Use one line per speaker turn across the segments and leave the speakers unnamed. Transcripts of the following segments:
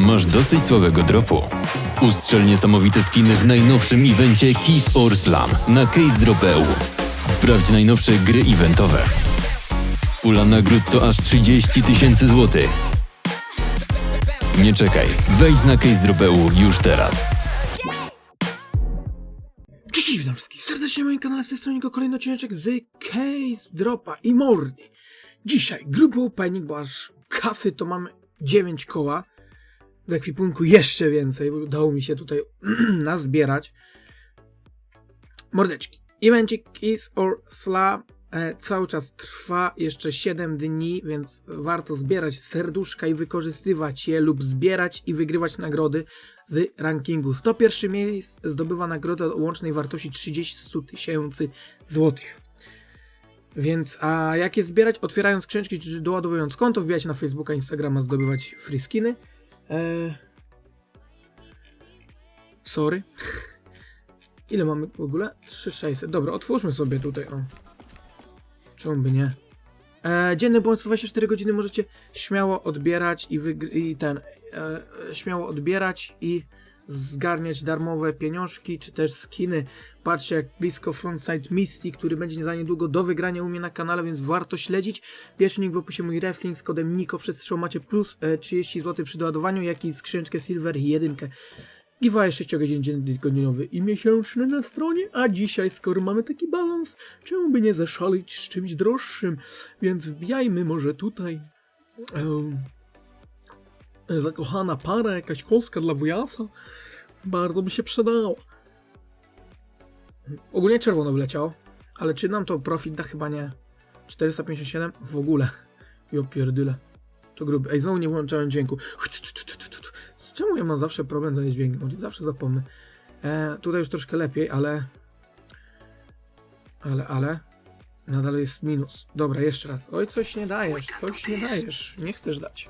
Masz dosyć słabego dropu. Ustrzel niesamowite skiny w najnowszym evencie Kiss or Slam na CaseDrop.eu. Sprawdź najnowsze gry eventowe. Pula nagród to aż 30 tysięcy złotych. Nie czekaj, wejdź na CaseDrop.eu już teraz.
Cześć, witam wszystkich serdecznie na moim kanale, z tej strony kolejny odcinek z Case Dropa i Mordy. Dzisiaj gruby opening, bo aż kasy to mamy 9 koła. W ekwipunku jeszcze więcej, udało mi się tutaj nazbierać. Mordeczki. Evencik Kiss or Slam e, cały czas trwa jeszcze 7 dni, więc warto zbierać serduszka i wykorzystywać je lub zbierać i wygrywać nagrody z rankingu. 101 miejsc zdobywa nagrodę o łącznej wartości 30 tysięcy złotych. Więc, a jak je zbierać? Otwierając skrzynki czy doładowując konto, wbijać na Facebooka, Instagrama, zdobywać free skiny. Eee... Sorry. Ile mamy w ogóle? 3600. Dobra, otwórzmy sobie tutaj. O. Czemu by nie? E, dzienny bonus 24 godziny możecie śmiało odbierać i, i ten e, e, śmiało odbierać i zgarniać darmowe pieniążki czy też skiny. Patrzcie jak blisko Frontside Misty, który będzie za niedługo do wygrania u mnie na kanale, więc warto śledzić. Pierwszy link w opisie mój reflink z kodem NIKO przed strzał macie plus e, 30 zł przy doładowaniu, jak i skrzyneczkę Silver 1. Giveaway 6 godzin tygodniowy i miesięczny na stronie, a dzisiaj, skoro mamy taki balans, czemu by nie zaszaleć z czymś droższym? Więc wbijajmy może tutaj. em, zakochana para, jakaś kostka dla wujasa. Bardzo by się przydała. Ogólnie czerwono wleciało, ale czy nam to profit da? Chyba nie. 457 w ogóle. Jo pierdyle. To gruby. Ej, znowu nie włączałem dźwięku. Czemu ja mam zawsze problem z dźwiękiem? Zawsze zapomnę. E, tutaj już troszkę lepiej, ale... Ale, ale... Nadal jest minus. Dobra, jeszcze raz. Oj, coś nie dajesz, coś nie dajesz. Nie chcesz dać.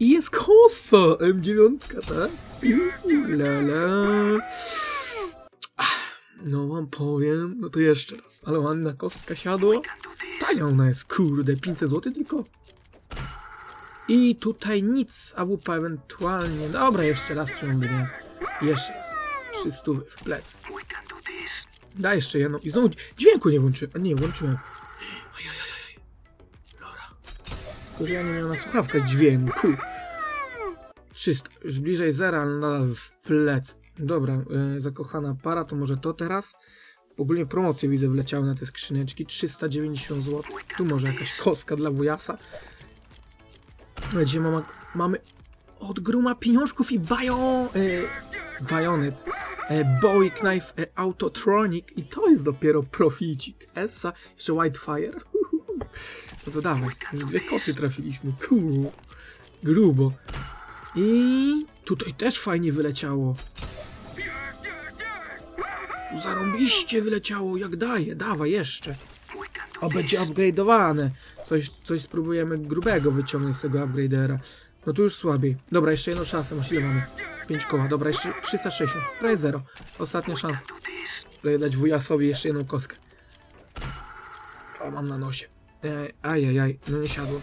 I jest kosa M9, tak? Lala. No wam powiem, no to jeszcze raz. Ale ładna kostka siadła. Tania ona jest, kurde, 500 zł tylko. I tutaj nic, AWP ewentualnie. Dobra, jeszcze raz ciągnie. Jeszcze raz. 300 w plec. Daj jeszcze jedną. I znowu dźwięku nie włączyłem. A nie, włączyłem. Tylko, że ja nie miałem na słuchawkach dźwięku. 300. Już zera, ale nadal w plec. Dobra, e, zakochana para, to może to teraz. Ogólnie promocje widzę wleciały na te skrzyneczki. 390 zł. Tu może jakaś kostka dla wujasa. No, Gdzie mama, mamy od gruma pieniążków i bajon, e, bajonet. E, Bowie Knife e, Autotronic i to jest dopiero proficik. Essa, jeszcze Whitefire. No to dawaj, już dwie kosy trafiliśmy. Cool. Grubo. I tutaj też fajnie wyleciało. Zarąbiście wyleciało, jak daje, dawaj jeszcze. A będzie upgrade'owane. Coś, coś spróbujemy grubego wyciągnąć z tego upgradera. No tu już słabiej. Dobra, jeszcze jedną szansę, masz ile mamy? 5 koła, dobra, jeszcze 360, prawie 0. Ostatnia szansa. Dać wujasowi jeszcze jedną kostkę. O, mam na nosie. E, ajajaj, no nie siadło.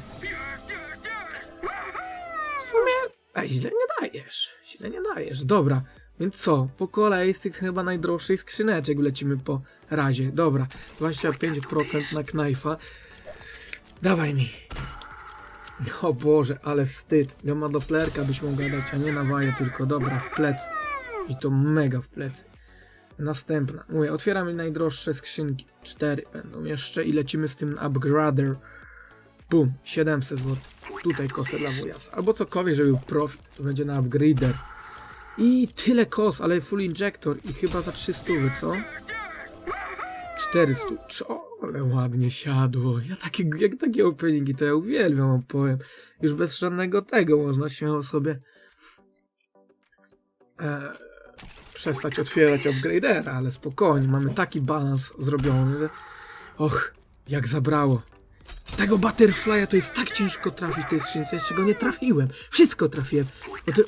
W sumie... Ej, źle nie dajesz. Źle nie dajesz. Dobra, więc co? Po kolei z tych chyba najdroższych skrzyneczek lecimy po razie. Dobra, 25% na knajfa. Dawaj mi. O Boże, ale wstyd. Ja ma doplerka byś mogła dać, a nie na waję tylko. Dobra, w plecy. I to mega w plecy. Następna. Mówię, otwieramy najdroższe skrzynki. Cztery będą jeszcze i lecimy z tym upgrader. Bum, 700 zł. Tutaj kosę dla wujasa. Albo cokolwiek, żeby był profit. To będzie na upgrader. I tyle kos, ale full injector i chyba za 300, co? 400. Czo- ale ładnie siadło. Ja takie, jak takie openingi to ja uwielbiam, powiem. Już bez żadnego tego można się sobie e, przestać otwierać upgradera, ale spokojnie, mamy taki balans zrobiony, że och, jak zabrało. Tego Butterfly'a to jest tak ciężko trafić w tej skrzynce, jeszcze go nie trafiłem. Wszystko trafiłem.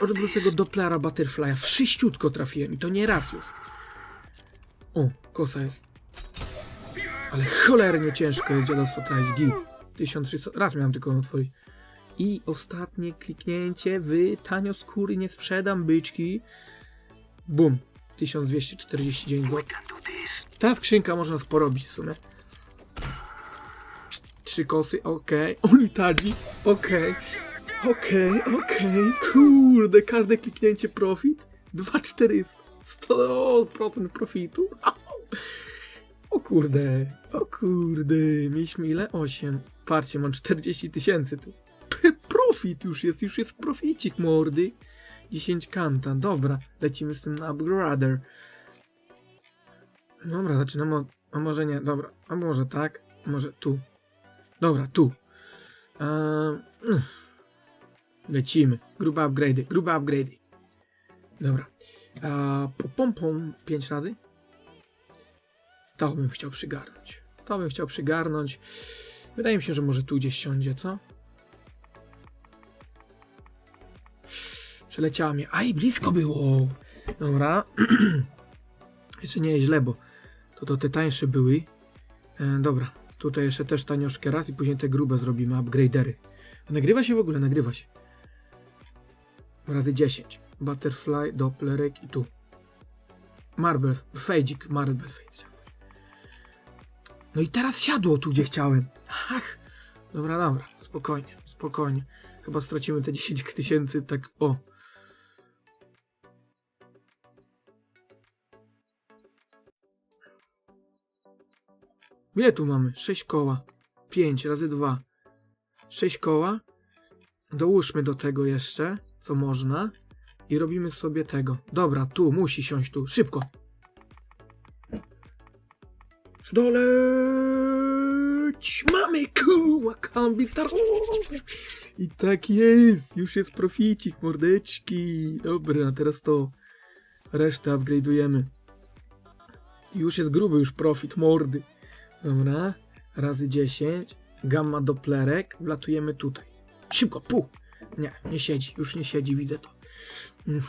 Oprócz tego Dopplera Butterfly'a wszyściutko trafiłem i to nie raz już. O, kosa jest. Ale cholernie ciężko jest dziadostwo trafić. Git. 1300. Raz miałem tylko otworzyć. I ostatnie kliknięcie w tanio skóry nie sprzedam byczki. Bum. 1249 zł. Ta skrzynka można nas porobić w sumie. Trzy kosy, okej. Unitadzi, okej. Okej, okej. Kurde, każde kliknięcie profit. 2400. 100% profitu. O kurde, o kurde. Mieliśmy ile? 8. Patrzcie, mam 40 tysięcy Profit już jest, już jest proficik mordy. 10 kanta, dobra. Lecimy z tym na upgrader. Dobra, zaczynamy od... A może nie, dobra. A może tak, może tu. Dobra, tu. Mm. Lecimy. Grube upgrade'y, grube upgrade'y. Dobra. Po pom pom 5 razy. To bym chciał przygarnąć. To bym chciał przygarnąć. Wydaje mi się, że może tu gdzieś siądzie, co? Przeleciała mnie. Aj, blisko było! Dobra. Jeszcze nie jest źle, bo to, to te tańsze były. E, dobra. Tutaj jeszcze też tanioszkę raz i później te grube zrobimy, upgradery. A nagrywa się w ogóle? Nagrywa się. Razy 10. Butterfly, Dopplerek i tu. Marble, Fejdzik, Marble Fejdzik. No i teraz siadło tu, gdzie chciałem. Ach. Dobra, dobra. Spokojnie, spokojnie. Chyba stracimy te 10 tysięcy, tak o. Ile tu mamy? 6 koła. 5 razy 2. 6 koła. Dołóżmy do tego jeszcze, co można. I robimy sobie tego. Dobra, tu, musi siąść tu. Szybko. Doleć! Mamy koła kambitarowe! I tak jest! Już jest proficik, mordeczki. Dobra, teraz to. Resztę upgrade'ujemy. Już jest gruby, już profit, mordy. Dobra, razy 10. Gamma Dopplerek. Wlatujemy tutaj. Szybko, pu! Nie, nie siedzi, już nie siedzi, widzę to. Mm,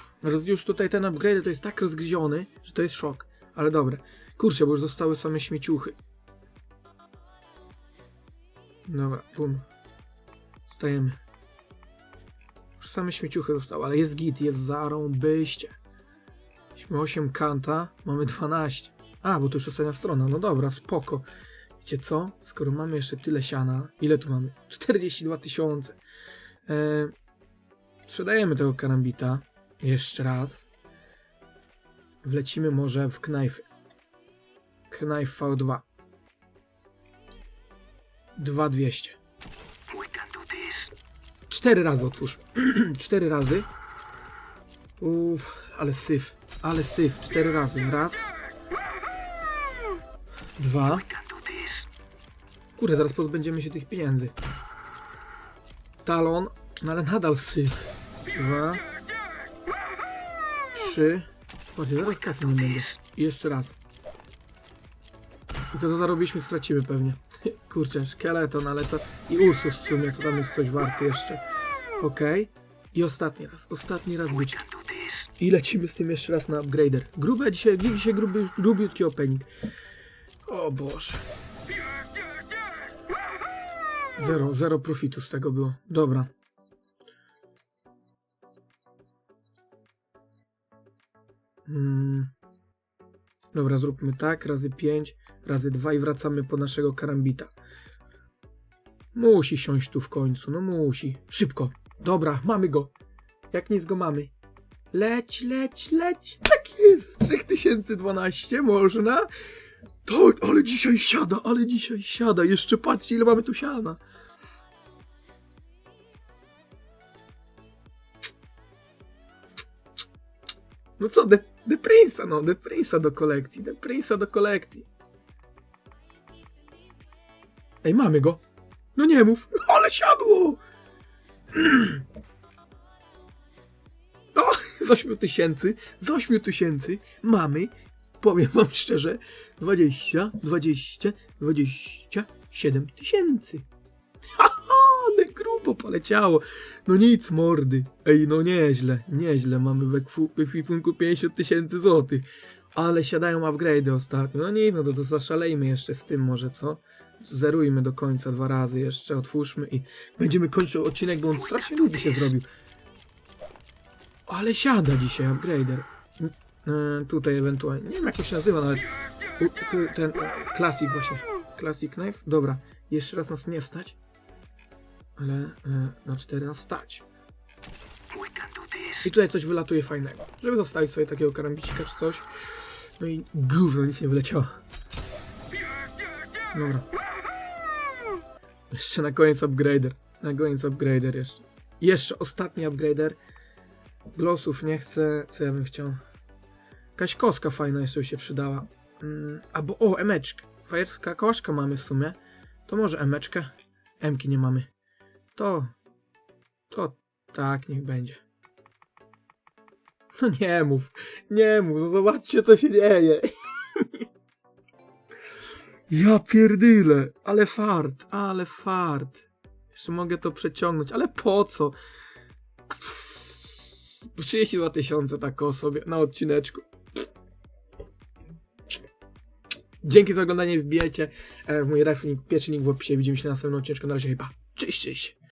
już tutaj ten upgrade to jest tak rozgryziony, że to jest szok. Ale dobre. Kurczę, bo już zostały same śmieciuchy. Dobra, bum. Stajemy. Już same śmieciuchy zostały, ale jest git, jest zarąbyście. Mieliśmy 8 kanta, mamy 12. A, bo to już ostatnia strona. No dobra, spoko. Wiecie co? Skoro mamy jeszcze tyle siana, ile tu mamy? 42 tysiące. Eee, sprzedajemy tego karambita. Jeszcze raz. Wlecimy może w knajfy. Knife V2. 2200. Cztery razy otwórzmy. Cztery razy. Uff, ale syf. Ale syf. Cztery razy. Raz. Dwa. Kurde, zaraz pozbędziemy się tych pieniędzy. Talon, no ale nadal syf. Dwa. Trzy. Patrzcie, zaraz kasy nie będzie. I jeszcze raz. I to co zarobiliśmy stracimy pewnie. Kurczę, szkieleton, ale to... I Ursus w sumie, to tam jest coś warte jeszcze. Okej. I ostatni raz, ostatni raz byczki. I lecimy z tym jeszcze raz na upgrader. Grube dzisiaj, dzisiaj gruby, grubiutki opening. O Boże. Zero, zero profitu z tego było. Dobra. Mm. Dobra, zróbmy tak. Razy 5, razy 2 i wracamy po naszego karambita. Musi siąść tu w końcu, no musi. Szybko. Dobra, mamy go. Jak nic go mamy. Leć, leć, leć. Tak jest. 3012 można. To, ale dzisiaj siada, ale dzisiaj siada. Jeszcze patrzcie, ile mamy tu siana. No co, The, the Prince'a, no, The Prince'a do kolekcji, The Prince'a do kolekcji. Ej, mamy go. No nie mów, ale siadło! O, z 8 tysięcy, z 8 tysięcy mamy, powiem wam szczerze, 20, 20, 27 tysięcy. Haha, ale grubo poleciało. No nic, mordy. Ej, no nieźle, nieźle. Mamy w ekwu- w ekwipunku 50 tysięcy złotych. Ale siadają upgrade'y ostatnio. No nic, no to, to zaszalejmy jeszcze z tym może, co? Zerujmy do końca dwa razy jeszcze, otwórzmy i będziemy kończył odcinek, bo on strasznie długi się zrobił. Ale siada dzisiaj upgrader. E, tutaj ewentualnie, nie wiem jak to się nazywa nawet. Ten e, Classic właśnie. Classic Knife. Dobra, jeszcze raz nas nie stać. Ale e, na cztery nas stać. I tutaj coś wylatuje fajnego. Żeby zostawić sobie takiego karambicika czy coś. No i gówno, nic nie wyleciało. Dobra. Jeszcze na koniec upgrader. Na koniec upgrader jeszcze. Jeszcze ostatni upgrader. Glosów nie chcę. Co ja bym chciał? Jakaś koska fajna jeszcze by się przydała. Mm, albo o, emeczkę. Fajerska koszka mamy w sumie. To może emeczkę. Emki nie mamy. To. To tak, niech będzie. No nie mów. Nie mów. No zobaczcie co się dzieje. Ja pierdyle, ale fart, ale fart. Jeszcze mogę to przeciągnąć, ale po co? 32 tysiące tak o sobie na odcineczku. Dzięki za oglądanie, wbijajcie e, w mój reflink, pierwszy link w opisie, widzimy się na następnym odcinku, na razie chyba. Cześć, cześć.